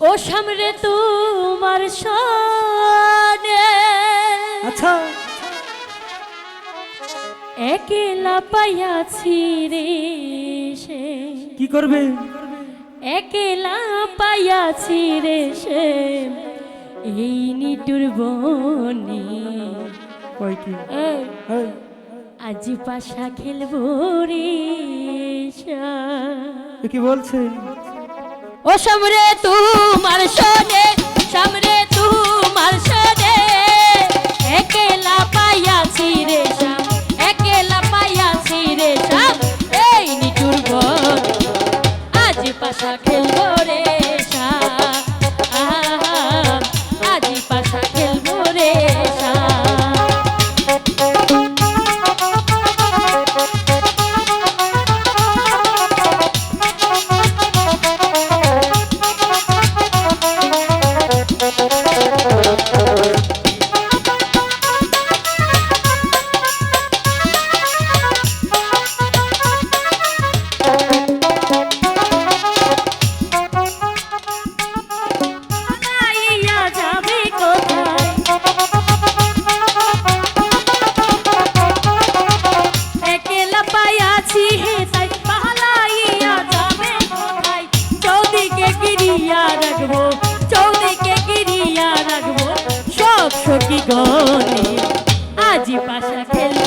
ও সামনে তোমার সনে। আচ্ছা। একেলা পাইয়াছি রে সে। কি করবে? একেলা পাইয়াছি রে সে। এই নিটুর বনে। কয় কি? আজ পাশা খেলব রে সা। কি বলছে? ও সামরে তোমার সনে, সামরে তোমার সনে। একেলা পাইয়াছি রে শ্যাম একেলা পাইয়াছি রে শ্যাম এই নিচুর ঘর, আজ পাশা খেলব রে। গনে আজি পাশা খেলব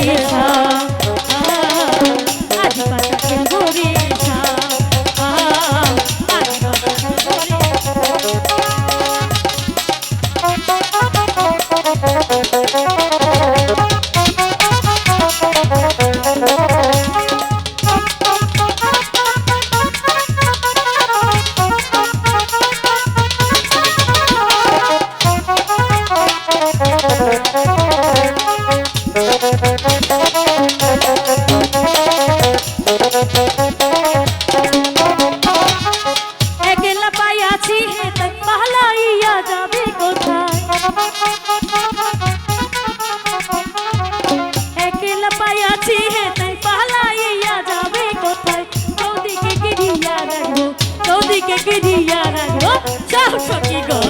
রে আমাকে ঘিরিয়া রাখো চাও সখী গো।